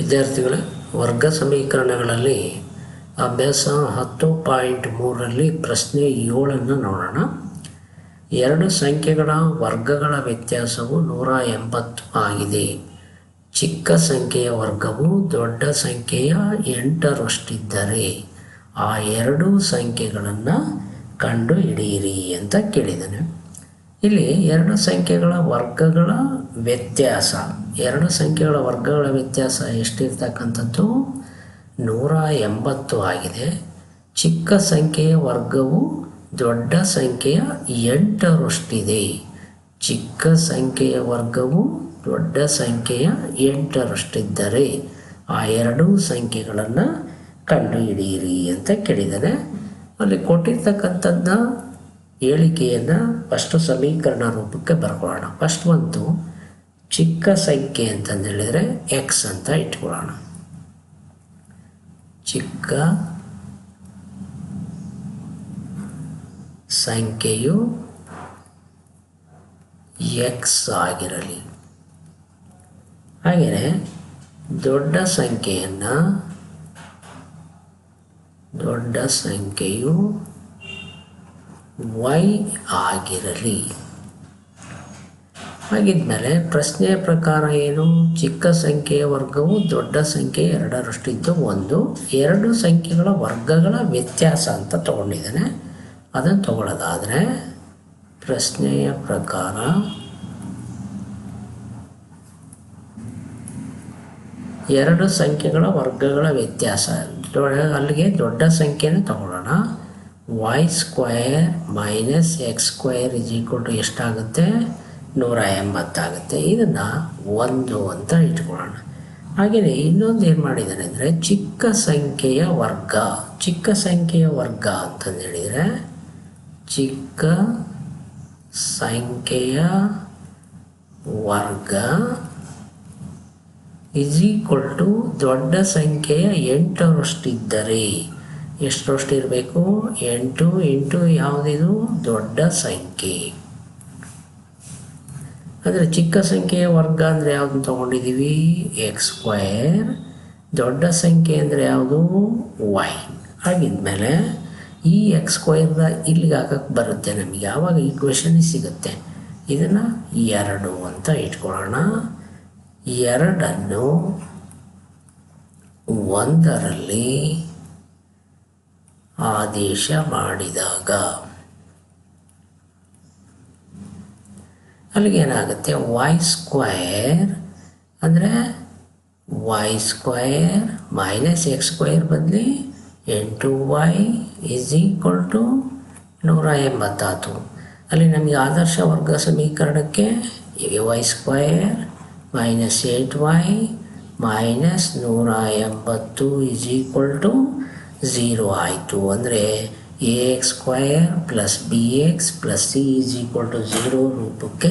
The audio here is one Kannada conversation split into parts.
ವಿದ್ಯಾರ್ಥಿಗಳೇ ವರ್ಗ ಸಮೀಕರಣಗಳಲ್ಲಿ ಅಭ್ಯಾಸ ಹತ್ತು ಪಾಯಿಂಟ್ ಮೂರರಲ್ಲಿ ಪ್ರಶ್ನೆ ಏಳನ್ನು ನೋಡೋಣ. ಎರಡು ಸಂಖ್ಯೆಗಳ ವರ್ಗಗಳ ವ್ಯತ್ಯಾಸವು ನೂರ ಎಂಬತ್ತು ಆಗಿದೆ. ಚಿಕ್ಕ ಸಂಖ್ಯೆಯ ವರ್ಗವು ದೊಡ್ಡ ಸಂಖ್ಯೆಯ ಎಂಟರಷ್ಟಿದ್ದರೆ ಆ ಎರಡು ಸಂಖ್ಯೆಗಳನ್ನು ಕಂಡುಹಿಡಿಯಿರಿ ಅಂತ ಕೇಳಿದ್ದಾನೆ. ಇಲ್ಲಿ ಎರಡು ಸಂಖ್ಯೆಗಳ ವರ್ಗಗಳ ವ್ಯತ್ಯಾಸ. ಎರಡು ಸಂಖ್ಯೆಗಳ ವರ್ಗಗಳ ವ್ಯತ್ಯಾಸ ಎಷ್ಟಿರ್ತಕ್ಕಂಥದ್ದು? ನೂರ ಎಂಬತ್ತು ಆಗಿದೆ. ಚಿಕ್ಕ ಸಂಖ್ಯೆಯ ವರ್ಗವು ದೊಡ್ಡ ಸಂಖ್ಯೆಯ ಎಂಟರಷ್ಟಿದೆ. ಚಿಕ್ಕ ಸಂಖ್ಯೆಯ ವರ್ಗವು ದೊಡ್ಡ ಸಂಖ್ಯೆಯ ಎಂಟರಷ್ಟಿದ್ದರೆ ಆ ಎರಡೂ ಸಂಖ್ಯೆಗಳನ್ನು ಕಂಡುಹಿಡಿಯಿರಿ ಅಂತ ಕೇಳಿದ್ದಾರೆ ಅಲ್ಲಿ ಕೊಟ್ಟಿರ್ತಕ್ಕಂಥದ್ದು ಹೇಳಿಕೆಯನ್ನು ಫಸ್ಟು ಸಮೀಕರಣ ರೂಪಕ್ಕೆ ಬರ್ಕೊಳ್ಳೋಣ. ಫಸ್ಟ್ ಒಂದು ಚಿಕ್ಕ ಸಂಖ್ಯೆ ಅಂತಂದು ಹೇಳಿದರೆ ಎಕ್ಸ್ ಅಂತ ಇಟ್ಕೊಳ್ಳೋಣ. ಚಿಕ್ಕ ಸಂಖ್ಯೆಯು ಎಕ್ಸ್ ಆಗಿರಲಿ. ಹಾಗೆಯೇ ದೊಡ್ಡ ಸಂಖ್ಯೆಯನ್ನು ದೊಡ್ಡ ಸಂಖ್ಯೆಯು ವೈ ಆಗಿರಲಿ. ಹಾಗಿದ್ಮೇಲೆ ಪ್ರಶ್ನೆಯ ಪ್ರಕಾರ ಏನು? ಚಿಕ್ಕ ಸಂಖ್ಯೆಯ ವರ್ಗವು ದೊಡ್ಡ ಸಂಖ್ಯೆ ಎರಡರಷ್ಟಿದ್ದು ಒಂದು. ಎರಡು ಸಂಖ್ಯೆಗಳ ವರ್ಗಗಳ ವ್ಯತ್ಯಾಸ ಅಂತ ತಗೊಂಡಿದ್ದಾನೆ. ಅದನ್ನು ತಗೊಳ್ಳೋದಾದರೆ ಪ್ರಶ್ನೆಯ ಪ್ರಕಾರ ಎರಡು ಸಂಖ್ಯೆಗಳ ವರ್ಗಗಳ ವ್ಯತ್ಯಾಸ. ದೊಡ್ಡ ಅಲ್ಲಿಗೆ ದೊಡ್ಡ ಸಂಖ್ಯೆನ ತಗೊಳ್ಳೋಣ. Y square minus X square is equal to ಎಷ್ಟಾಗುತ್ತೆ? ನೂರ ಎಂಬತ್ತಾಗುತ್ತೆ ಇದನ್ನು ಒಂದು ಅಂತ ಇಟ್ಕೊಳ್ಳೋಣ. ಹಾಗೆಯೇ ಇನ್ನೊಂದು ಏನು ಮಾಡಿದ್ದಾರೆ ಅಂದರೆ ಚಿಕ್ಕ ಸಂಖ್ಯೆಯ ವರ್ಗ. ಚಿಕ್ಕ ಸಂಖ್ಯೆಯ ವರ್ಗ ಅಂತಂದು ಹೇಳಿದರೆ ಚಿಕ್ಕ ಸಂಖ್ಯೆಯ ವರ್ಗ ಈಕ್ವಲ್ ಟು ದೊಡ್ಡ ಸಂಖ್ಯೆಯ ಎಂಟರಷ್ಟಿದ್ದರೆ ಎಷ್ಟರಷ್ಟು ಇರಬೇಕು? ಎಂಟು. ಎಂಟು ಯಾವುದಿದು? ದೊಡ್ಡ ಸಂಖ್ಯೆ. ಅಂದರೆ ಚಿಕ್ಕ ಸಂಖ್ಯೆಯ ವರ್ಗ ಅಂದರೆ ಯಾವುದು ತೊಗೊಂಡಿದ್ದೀವಿ? ಎಕ್ಸ್ ಸ್ಕ್ವಯರ್ ದೊಡ್ಡ ಸಂಖ್ಯೆ ಅಂದರೆ ಯಾವುದು? ವೈ ಆಗಿದ್ಮೇಲೆ ಈ ಎಕ್ಸ್ ಸ್ಕ್ವಯರ್ನ ಇಲ್ಲಿಗೆ ಹಾಕಕ್ಕೆ ಬರುತ್ತೆ ನಮಗೆ. ಯಾವಾಗ ಈಕ್ವೇಷನ್ ಸಿಗುತ್ತೆ? ಇದನ್ನು ಎರಡು ಅಂತ ಇಟ್ಕೊಳ್ಳೋಣ. ಎರಡನ್ನು ಒಂದರಲ್ಲಿ ಆದೇಶ ಮಾಡಿದಾಗ. ಅಲ್ಲಿಗೇನಾಗುತ್ತೆ ವೈ ಸ್ಕ್ವಯರ್ ಅಂದರೆ Y square minus X square ಬದಲಿ ಎಂಟು ವೈ ಈಸ್ ಈಕ್ವಲ್ ಟು ನೂರ ಎಂಬತ್ತಾತು. ಅಲ್ಲಿ ನಮಗೆ ಆದರ್ಶ ವರ್ಗ ಸಮೀಕರಣಕ್ಕೆ Y square minus eight Y minus ನೂರ ಎಂಬತ್ತು ಈಸ್ ಈಕ್ವಲ್ ಟು ಝೀರೋ ಆಯಿತು ಅಂದರೆ A X square plus B X plus C is equal to zero ರೂಪಕ್ಕೆ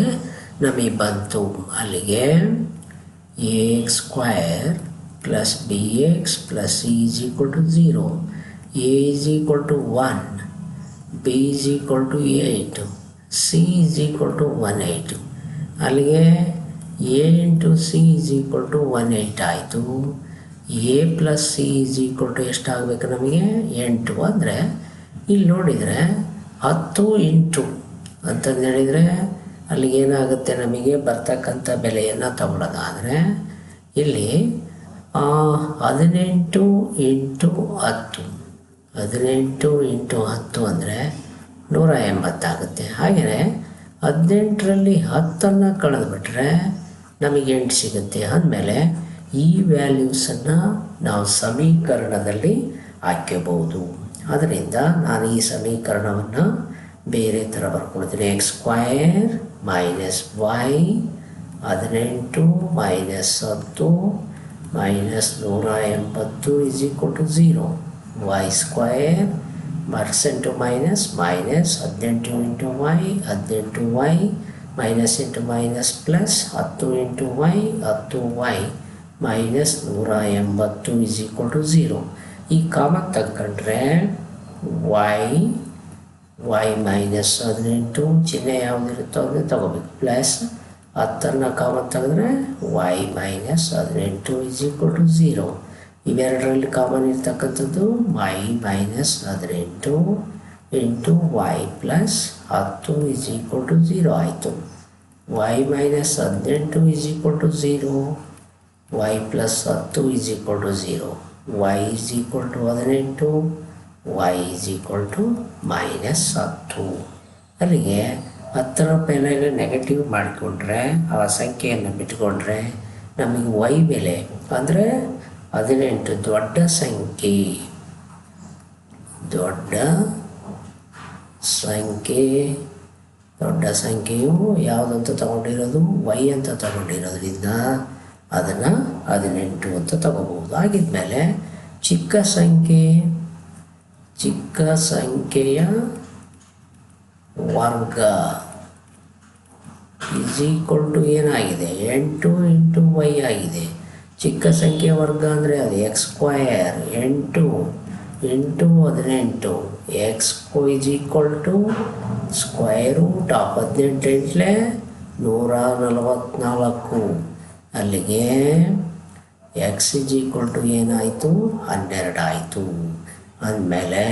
ನಮಗೆ ಬಂತು ಅಲ್ಲಿಗೆ A X square plus B X plus C is equal to zero A is equal to one B is equal to eight C is equal to one eight ಅಲ್ಲಿಗೆ A into C is equal to one eight ಆಯಿತು A plus C is equal to ಎಷ್ಟಾಗಬೇಕು ನಮಗೆ? ಎಂಟು. ಅಂದರೆ ಇಲ್ಲಿ ನೋಡಿದರೆ ಹತ್ತು ಇಂಟು ಅಂತಂದು ಹೇಳಿದರೆ ಅಲ್ಲಿಗೆ ಏನಾಗುತ್ತೆ ನಮಗೆ ಬರ್ತಕ್ಕಂಥ ಬೆಲೆಯನ್ನು ತಗೊಳ್ಳೋದಾದರೆ ಇಲ್ಲಿ ಹದಿನೆಂಟು ಇಂಟು ಹತ್ತು. ಹದಿನೆಂಟು ಇಂಟು ಹತ್ತು ಅಂದರೆ ನೂರ ಎಂಬತ್ತಾಗುತ್ತೆ ಹಾಗೆಯೇ ಹದಿನೆಂಟರಲ್ಲಿ ಹತ್ತನ್ನು ಕಳೆದುಬಿಟ್ರೆ ನಮಗೆ ಎಂಟು ಸಿಗುತ್ತೆ. ಅಂದಮೇಲೆ ಈ ವ್ಯಾಲ್ಯೂಸನ್ನು ನಾವು ಸಮೀಕರಣದಲ್ಲಿ ಹಾಕ್ಕೋಬಹುದು ಅದರಿಂದ ನಾನು ಈ ಸಮೀಕರಣವನ್ನು ಬೇರೆ ಥರ ಬರ್ಕೊಳ್ತೀನಿ. ಎಕ್ಸ್ ಸ್ಕ್ವಯರ್ ಮೈನಸ್ ವೈ ಹದಿನೆಂಟು ಮೈನಸ್ ಹತ್ತು ಮೈನಸ್ ನೂರ ಎಂಬತ್ತು is equal to zero Y square percent minus minus ಹದಿನೆಂಟು ಇಂಟು ವೈ ಹದಿನೆಂಟು Y minus into minus plus ಹತ್ತು ಇಂಟು ವೈ ಹತ್ತು ವೈ ಮೈನಸ್ ನೂರ ಎಂಬತ್ತು ಇಸ್ ಈಕ್ವಲ್ ಟು ಝೀರೋ ಈ ಕಾಮ ತಗೊಂಡ್ರೆ ವೈ ವೈ ಮೈನಸ್ ಹದಿನೆಂಟು ಚಿಹ್ನೆ ಯಾವುದಿರುತ್ತೋ ಅದನ್ನ ತಗೋಬೇಕು. ಪ್ಲಸ್ ಹತ್ತನ್ನು ಕಾಮ ತೆಗೆದ್ರೆ ವೈ ಮೈನಸ್ ಹದಿನೆಂಟು ಇಸ್ ಈಕ್ವಲ್ ಟು ಝೀರೋ ಇವೆರಡರಲ್ಲಿ ಕಾಮನ್ ಇರ್ತಕ್ಕಂಥದ್ದು ವೈ ಮೈನಸ್ ಹದಿನೆಂಟು ಇಂಟು ವೈ ಪ್ಲಸ್ ಹತ್ತು ಇಸ್ ಈಕ್ವಲ್ ಟು ಝೀರೋ ಆಯಿತು. ವೈ ಮೈನಸ್ ಹದಿನೆಂಟು is equal to zero Y plus ಹತ್ತು is equal to zero Y is equal to ಹದಿನೆಂಟು Y is equal to minus ಹತ್ತು. ಅಲ್ಲಿಗೆ ಹತ್ತರ ಮೇಲೆ ನೆಗೆಟಿವ್ ಮಾಡಿಕೊಂಡ್ರೆ, ಆ ಸಂಖ್ಯೆಯನ್ನು ಬಿಟ್ಕೊಂಡ್ರೆ ನಮಗೆ ವೈ ಬೆಲೆ ಅಂದರೆ ಹದಿನೆಂಟು ದೊಡ್ಡ ಸಂಖ್ಯೆ. ದೊಡ್ಡ ಸಂಖ್ಯೆ. ದೊಡ್ಡ ಸಂಖ್ಯೆಯು ಯಾವುದಂತ ತಗೊಂಡಿರೋದು? ವೈ ಅಂತ ತಗೊಂಡಿರೋದ್ರಿಂದ ಅದನ್ನು ಹದಿನೆಂಟು ಅಂತ ತಗೋಬಹುದು. ಆಗಿದ್ಮೇಲೆ ಚಿಕ್ಕ ಸಂಖ್ಯೆ, ಚಿಕ್ಕ ಸಂಖ್ಯೆಯ ವರ್ಗ ಇಸ್ ಈಕ್ವಲ್ ಟು ಏನಾಗಿದೆ? ಎಂಟು ಇಂಟು ವೈ ಆಗಿದೆ. ಚಿಕ್ಕ ಸಂಖ್ಯೆ ವರ್ಗ ಅಂದರೆ ಅದು ಎಕ್ಸ್ ಸ್ಕ್ವಯರ್ ಎಂಟು ಇಂಟು ಹದಿನೆಂಟು. X is equal to square root ಹದಿನೆಂಟು ಎಂಟ್ಲೆ ನೂರ ನಲವತ್ತ್ನಾಲ್ಕು ಅಲ್ಲಿಗೆ ಎಕ್ಸ್ ಇಸ್ ಈಕ್ವಲ್ ಟು ಏನಾಯಿತು? ಹನ್ನೆರಡಾಯಿತು ಅಂದಮೇಲೆ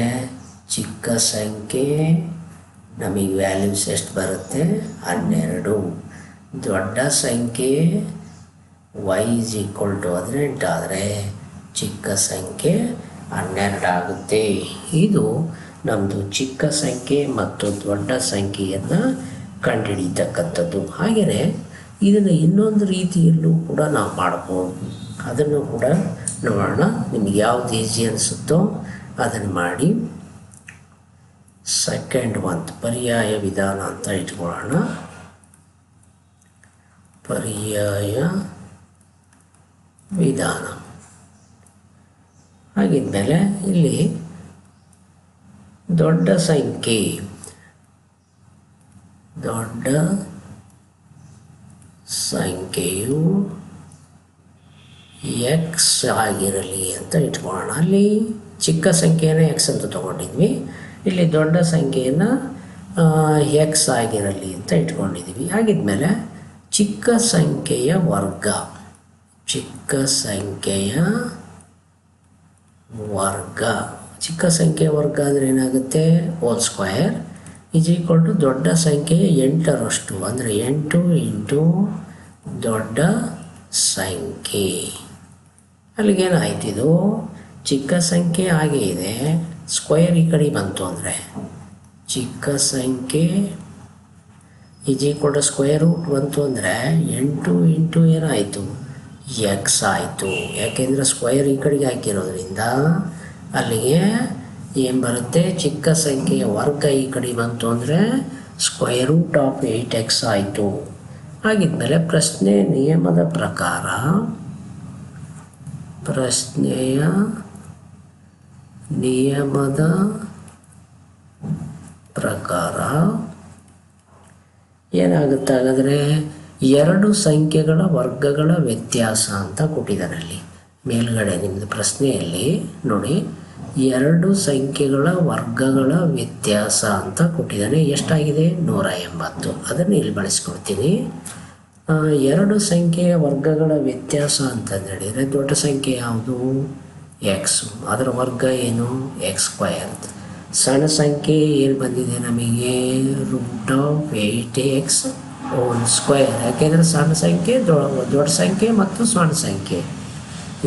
ಚಿಕ್ಕ ಸಂಖ್ಯೆ, ನಮಗೆ ವ್ಯಾಲ್ಯೂಸ್ ಎಷ್ಟು ಬರುತ್ತೆ? ಹನ್ನೆರಡು. ದೊಡ್ಡ ಸಂಖ್ಯೆ ವೈ ಇಸ್ ಈಕ್ವಲ್ ಟು ಹದಿನೆಂಟು ಆದರೆ ಚಿಕ್ಕ ಸಂಖ್ಯೆ ಹನ್ನೆರಡು ಆಗುತ್ತೆ. ಇದು ನಮ್ಮದು ಚಿಕ್ಕ ಸಂಖ್ಯೆ ಮತ್ತು ದೊಡ್ಡ ಸಂಖ್ಯೆಯನ್ನು ಕಂಡುಹಿಡಿತಕ್ಕಂಥದ್ದು ಹಾಗೆಯೇ ಇದನ್ನು ಇನ್ನೊಂದು ರೀತಿಯಲ್ಲೂ ಕೂಡ ನಾವು ಮಾಡ್ಬೋದು ಅದನ್ನು ಕೂಡ ನೋಡೋಣ. ನಿಮಗೆ ಯಾವ್ದು ಈಸಿ ಅನಿಸುತ್ತೋ ಅದನ್ನು ಮಾಡಿ. ಸೆಕೆಂಡ್ ಮಂತ್ ಪರ್ಯಾಯ ವಿಧಾನ ಅಂತ ಇಟ್ಕೊಳ್ಳೋಣ. ಪರ್ಯಾಯ ವಿಧಾನ. ಹಾಗಿದ್ಮೇಲೆ ಇಲ್ಲಿ ದೊಡ್ಡ ಸಂಖ್ಯೆ. ದೊಡ್ಡ ಸಂಖ್ಯೆಯು ಎಕ್ಸ್ ಆಗಿರಲಿ ಅಂತ ಇಟ್ಕೊಳ್ಳೋಣ. ಅಲ್ಲಿ ಚಿಕ್ಕ ಸಂಖ್ಯೆಯನ್ನು ಎಕ್ಸ್ ಅಂತ ತೊಗೊಂಡಿದ್ವಿ. ಇಲ್ಲಿ ದೊಡ್ಡ ಸಂಖ್ಯೆಯನ್ನು ಎಕ್ಸ್ ಆಗಿರಲಿ ಅಂತ ಇಟ್ಕೊಂಡಿದ್ವಿ. ಆಗಿದ್ಮೇಲೆ ಚಿಕ್ಕ ಸಂಖ್ಯೆಯ ವರ್ಗ, ಚಿಕ್ಕ ಸಂಖ್ಯೆಯ ವರ್ಗ, ಚಿಕ್ಕ ಸಂಖ್ಯೆಯ ವರ್ಗ ಅಂದರೆ ಏನಾಗುತ್ತೆ? Whole square is equal to ದೊಡ್ಡ ಸಂಖ್ಯೆ ಎಂಟರಷ್ಟು, ಅಂದರೆ ಎಂಟು ಇಂಟು ದೊಡ್ಡ ಸಂಖ್ಯೆ. ಅಲ್ಲಿಗೇನಾಯ್ತಿದು? ಚಿಕ್ಕ ಸಂಖ್ಯೆ ಹಾಗೆ ಇದೆ. ಸ್ಕ್ವೇರ್ ಈ ಕಡೆ ಬಂತು ಅಂದರೆ ಚಿಕ್ಕ ಸಂಖ್ಯೆ is equal to square root ಬಂತು ಅಂದರೆ ಎಂಟು ಇಂಟು ಏನಾಯಿತು? ಎಕ್ಸ್ ಆಯಿತು. ಯಾಕೆಂದರೆ ಸ್ಕ್ವಯರ್ ಈ ಕಡೆಗೆ ಹಾಕಿರೋದ್ರಿಂದ ಅಲ್ಲಿಗೆ ಏನು ಬರುತ್ತೆ? ಚಿಕ್ಕ ಸಂಖ್ಯೆಯ ವರ್ಗ ಈ ಕಡೆ ಬಂತು ಅಂದರೆ square root of eight X ಆಯಿತು. ಹಾಗಿದ್ಮೇಲೆ ಪ್ರಶ್ನೆ ನಿಯಮದ ಪ್ರಕಾರ ಪ್ರಶ್ನೆಯ ನಿಯಮದ ಪ್ರಕಾರ ಏನಾಗುತ್ತೆ ಹಾಗಾದರೆ ಎರಡು ಸಂಖ್ಯೆಗಳ ವರ್ಗಗಳ ವ್ಯತ್ಯಾಸ ಅಂತ ಕೊಟ್ಟಿದ್ದಾರೆ ಅಲ್ಲಿ. ಮೇಲ್ಗಡೆ ನಿಮ್ಮದು ಪ್ರಶ್ನೆಯಲ್ಲಿ ನೋಡಿ. ಎರಡು ಸಂಖ್ಯೆಗಳ ವರ್ಗಗಳ ವ್ಯತ್ಯಾಸ ಅಂತ ಕೊಟ್ಟಿದ್ದಾನೆ. ಎಷ್ಟಾಗಿದೆ? ನೂರ ಎಂಬತ್ತು. ಅದನ್ನು ಇಲ್ಲಿ ಬಳಸ್ಕೊಡ್ತೀನಿ. ಆ, ಎರಡು ಸಂಖ್ಯೆಯ ವರ್ಗಗಳ ವ್ಯತ್ಯಾಸ ಅಂತಂದು ಹೇಳಿದರೆ ದೊಡ್ಡ ಸಂಖ್ಯೆ ಯಾವುದು? ಎಕ್ಸು ಅದರ ವರ್ಗ ಏನು? ಎಕ್ಸ್ ಸ್ಕ್ವಯರ್ ಸಣ್ಣ ಸಂಖ್ಯೆ ಏನು ಬಂದಿದೆ ನಮಗೆ? Root of eight X own square ಯಾಕೆಂದರೆ ಸಣ್ಣ ಸಂಖ್ಯೆ ದೊಡ್ಡ ದೊಡ್ಡ ಸಂಖ್ಯೆ ಮತ್ತು ಸಣ್ಣ ಸಂಖ್ಯೆ.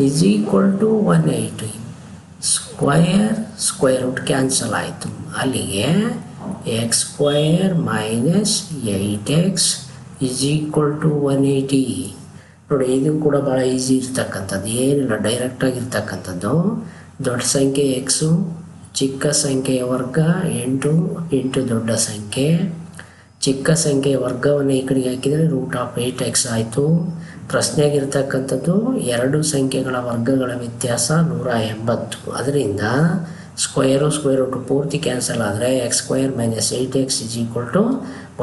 Is equal to one eighty square square root cancel ಆಯಿತು ಅಲ್ಲಿಗೆ X square minus eight X is equal to one eighty ನೋಡಿ, ಇದು ಕೂಡ ಭಾಳ ಈಸಿ ಇರ್ತಕ್ಕಂಥದ್ದು. ಏನಿಲ್ಲ ಡೈರೆಕ್ಟಾಗಿರ್ತಕ್ಕಂಥದ್ದು ದೊಡ್ಡ ಸಂಖ್ಯೆ ಎಕ್ಸು ಚಿಕ್ಕ ಸಂಖ್ಯೆಯ ವರ್ಗ ಎಂಟು ಎಂಟು ದೊಡ್ಡ ಸಂಖ್ಯೆ. ಚಿಕ್ಕ ಸಂಖ್ಯೆಯ ವರ್ಗವನ್ನು ಈ ಕಡೆಗೆ ಹಾಕಿದರೆ ರೂಟ್ ಆಫ್ ಏಯ್ಟ್ ಎಕ್ಸ್ ಆಯಿತು. ಪ್ರಶ್ನೆಯಾಗಿರ್ತಕ್ಕಂಥದ್ದು ಎರಡು ಸಂಖ್ಯೆಗಳ ವರ್ಗಗಳ ವ್ಯತ್ಯಾಸ ನೂರ ಎಂಬತ್ತು. ಅದರಿಂದ ಸ್ಕ್ವಯರು ಸ್ಕ್ವೇರ್ ಟು ಪೂರ್ತಿ ಕ್ಯಾನ್ಸಲ್ ಆದರೆ X square minus eight X is equal to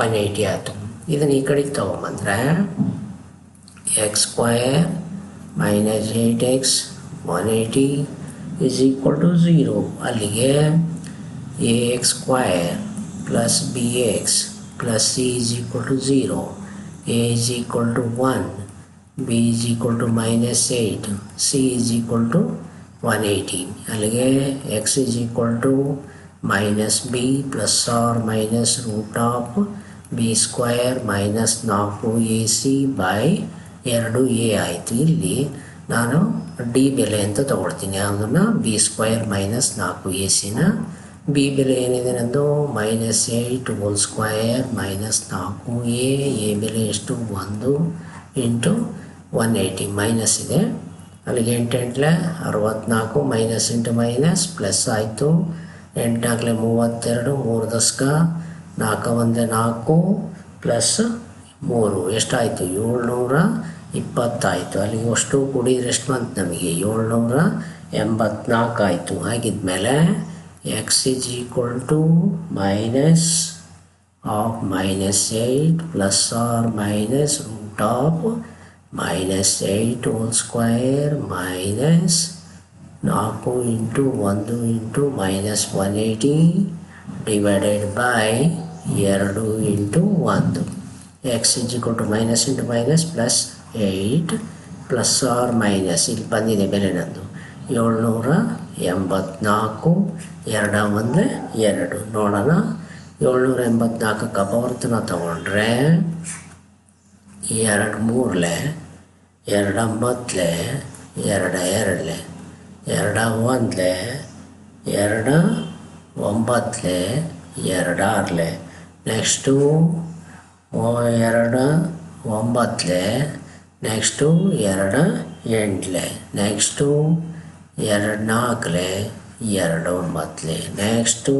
one eighty ಆಯಿತು. ಇದನ್ನು ಈ ಕಡೆಗೆ ತೊಗೊಂಬಂದರೆ X square minus eight X one eighty is equal to zero ಅಲ್ಲಿಗೆ A X square plus B X plus C is equal to zero A is equal to one B is equal to minus eight C is equal one eighteen ಅಲ್ಲಿಗೆ X is equal to minus B plus R minus root of B square minus ನಾಲ್ಕು ಎ ಸಿ ಬೈ ಎರಡು ಎ ಆಯಿತು. ಇಲ್ಲಿ ನಾನು ಡಿ ಬೆಲೆ ಅಂತ ತಗೊಳ್ತೀನಿ. ಅದನ್ನು ಬಿ ಸ್ಕ್ವೈರ್ ಮೈನಸ್ ನಾಲ್ಕು ಎ ಸಿನ ಬಿ ಬೆಲೆ ಏನಿದೆ ನಂದು? Minus eight whole square minus ನಾಲ್ಕು ಎ ಎ ಬೆಲೆ ಎಷ್ಟು? ಒಂದು ಇಂಟು ಒನ್ ಏಯ್ಟಿ ಮೈನಸ್ ಇದೆ. ಅಲ್ಲಿಗೆ ಎಂಟೆಂಟ್ಲೆ ಅರವತ್ನಾಲ್ಕು ಮೈನಸ್ ಇಂಟು ಮೈನಸ್ ಪ್ಲಸ್ ಆಯಿತು. ಎಂಟಾಗಲೇ ಮೂವತ್ತೆರಡು, ಮೂರು ದಶಕ ನಾಲ್ಕು ಒಂದೇ ನಾಲ್ಕು ಪ್ಲಸ್ ಮೂರು. ಎಷ್ಟಾಯಿತು? ಏಳ್ನೂರ ಇಪ್ಪತ್ತಾಯಿತು. ಅಲ್ಲಿಗೆ ಅಷ್ಟು ಕುಡಿದ್ರೆ ಎಷ್ಟು ಬಂತು ನಮಗೆ? ಏಳ್ನೂರ ಎಂಬತ್ನಾಲ್ಕು ಆಯಿತು. ಹಾಗಿದ್ಮೇಲೆ X is equal to minus of minus eight plus R minus root of minus eight whole square minus ನಾಲ್ಕು ಇಂಟು ಒಂದು into minus one eighty divided by ಎರಡು ಇಂಟು ಒಂದು. X is to minus into minus plus eight plus R minus ಇಲ್ಲಿ ಬಂದಿದೆ ಬೆಲೆ ನಂದು. ಏಳ್ನೂರ ಎಂಬತ್ನಾಲ್ಕು, ಎರಡ ಒಂದು, ಎರಡು. ನೋಡೋಣ. ಏಳ್ನೂರ ಎಂಬತ್ನಾಲ್ಕಕ್ಕೆ ಅಪವರ್ತನ ತಗೊಂಡ್ರೆ ಎರಡು ಮೂರಲೆ ಎರಡು ಒಂಬತ್ತಲೆ ಎರಡು ಎರಡಲೆ ಎರಡು ಒಂದಲೆ ಎರಡು ಒಂಬತ್ತಲೆ ಎರಡು ಆರಲೆ ನೆಕ್ಸ್ಟು ಎರಡು ಒಂಬತ್ತಲೆ ನೆಕ್ಸ್ಟು ಎರಡು ಎಂಟಲೆ ನೆಕ್ಸ್ಟು ಎರಡು ನಾಲ್ಕಲೆ ಎರಡು ಒಂಬತ್ತಲೆ ನೆಕ್ಸ್ಟು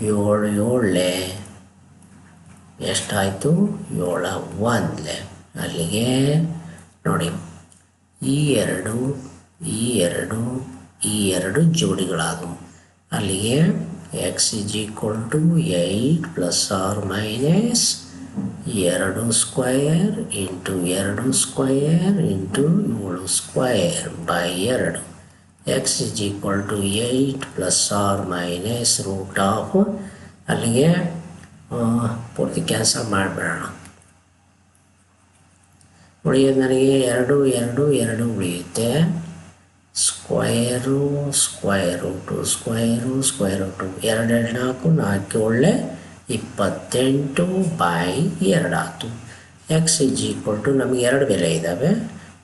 ಏಳು ಏಳಲೆ ಎಷ್ಟಾಯಿತು? ಏಳ ಒಂದ್ಲೆ. ಅಲ್ಲಿಗೆ ನೋಡಿ, ಈ ಎರಡು ಈ ಎರಡು ಈ ಎರಡು ಜೋಡಿಗಳಾದವು. ಅಲ್ಲಿಗೆ X is equal to eight plus R minus ಎರಡು ಸ್ಕ್ವಯರ್ ಇಂಟು ಎರಡು ಸ್ಕ್ವಯರ್ ಇಂಟು ಏಳು ಸ್ಕ್ವಯರ್ ಬೈ ಎರಡು. X is equal to eight plus R minus root of ಅಲ್ಲಿಗೆ ಪೂರ್ತಿ ಕೆಲಸ ಮಾಡಿಬಿಡೋಣ ಉಳಿಯೋದು ನನಗೆ ಎರಡು ಎರಡು ಎರಡು ಉಳಿಯುತ್ತೆ. Square square root square square root ಎರಡು ಎರಡು, ನಾಲ್ಕು ನಾಲ್ಕು ಒಳ್ಳೆ ಇಪ್ಪತ್ತೆಂಟು ಬೈ ಎರಡಾಯ್ತು ಎಕ್ಸ್ ಇಜ್ ಈಕ್ವಲ್ ಟು ನಮಗೆ ಎರಡು ಬೆಲೆ ಇದ್ದಾವೆ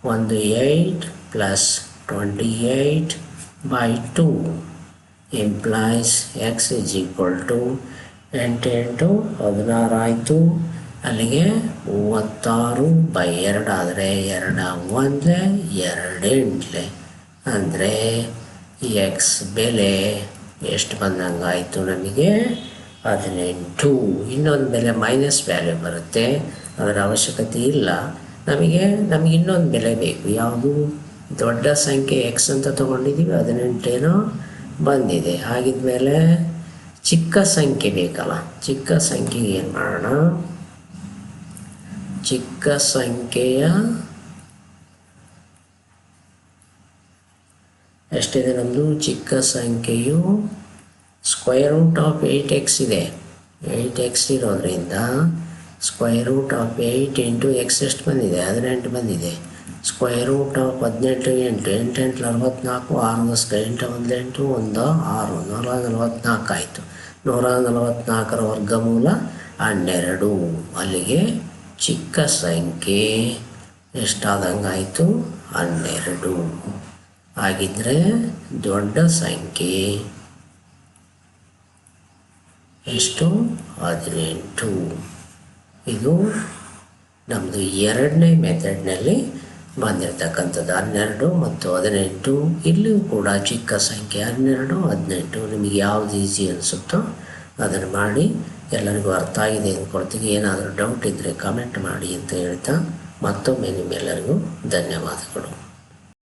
ಒಂದು eight plus twenty eight by two employees X is equal to ಎಂಟು ಎಂಟು ಹದಿನಾರು ಆಯಿತು ಅಲ್ಲಿಗೆ ಮೂವತ್ತಾರು ಬೈ ಎರಡು ಆದರೆ ಎರಡ ಒಂದಲೆ, ಎರಡು ಎಂಟ್ಲೆ. ಅಂದರೆ ಎಕ್ಸ್ ಬೆಲೆ ಎಷ್ಟು ಬಂದಂಗಾಯಿತು ನಮಗೆ? ಹದಿನೆಂಟು. ಇನ್ನೊಂದು ಬೆಲೆ ಮೈನಸ್ ವ್ಯಾಲ್ಯೂ ಬರುತ್ತೆ. ಅದರ ಅವಶ್ಯಕತೆ ಇಲ್ಲ. ನಮಗೆ ನಮಗೆ ಇನ್ನೊಂದು ಬೆಲೆ ಬೇಕು. ಯಾವುದು? ದೊಡ್ಡ ಸಂಖ್ಯೆ ಎಕ್ಸ್ ಅಂತ ತೊಗೊಂಡಿದ್ದೀವಿ, ಹದಿನೆಂಟೇನೋ ಬಂದಿದೆ. ಹಾಗಿದ್ಮೇಲೆ ಚಿಕ್ಕ ಸಂಖ್ಯೆ ಬೇಕಲ್ಲ, ಚಿಕ್ಕ ಸಂಖ್ಯೆಗೆ ಏನು ಮಾಡೋಣ? ಚಿಕ್ಕ ಸಂಖ್ಯೆಯ ಎಷ್ಟಿದೆ ನಮ್ಮದು ಚಿಕ್ಕ ಸಂಖ್ಯೆಯು square root of eight X ಇದೆ. ಏಯ್ಟ್ ಎಕ್ಸ್ ಇರೋದ್ರಿಂದ square root of eight into X ಎಷ್ಟು ಬಂದಿದೆ? ಹದಿನೆಂಟು ಬಂದಿದೆ. ಸ್ಕ್ವೈರ್ ರೂಟ್ ಆಫ್ ಹದಿನೆಂಟು ಎಂಟು ಎಂಟು ಎಂಟು ಅರವತ್ತ್ನಾಲ್ಕು ಆರು ದಸ್ಕ ಎಂಟು ಒಂದು ಎಂಟು ಒಂದು ಆರು ನೂರ ನಲವತ್ತ್ನಾಲ್ಕು ಆಯಿತು. ನೂರ ನಲವತ್ತ್ನಾಲ್ಕರ ವರ್ಗಮೂಲ ಹನ್ನೆರಡು. ಅಲ್ಲಿಗೆ ಚಿಕ್ಕ ಸಂಖ್ಯೆ. ಎಷ್ಟಾದಂಗಾಯಿತು? ಹನ್ನೆರಡು. ಹಾಗಿದ್ರೆ ದೊಡ್ಡ ಸಂಖ್ಯೆ. ಎಷ್ಟು? ಹದಿನೆಂಟು. ಇದು ನಮ್ಮದು ಎರಡನೇ ಮೆಥಡ್ನಲ್ಲಿ ಬಂದಿರತಕ್ಕಂಥದ್ದು ಹನ್ನೆರಡು ಮತ್ತು ಹದಿನೆಂಟು, ಇಲ್ಲಿಯೂ ಕೂಡ ಚಿಕ್ಕ ಸಂಖ್ಯೆ ಹನ್ನೆರಡು, ಹದಿನೆಂಟು, ನಿಮಗೆ ಯಾವುದು ಈಸಿ ಅನಿಸುತ್ತೋ ಅದನ್ನು ಮಾಡಿ, ಎಲ್ಲರಿಗೂ ಅರ್ಥ ಆಗಿದೆ ಅಂದ್ಕೊಳ್ತೀನಿ. ಏನಾದರೂ ಡೌಟ್ ಇದ್ದರೆ ಕಮೆಂಟ್ ಮಾಡಿ ಅಂತ ಹೇಳ್ತಾ ಮತ್ತೊಮ್ಮೆ ನಿಮ್ಮೆಲ್ಲರಿಗೂ ಧನ್ಯವಾದಗಳು.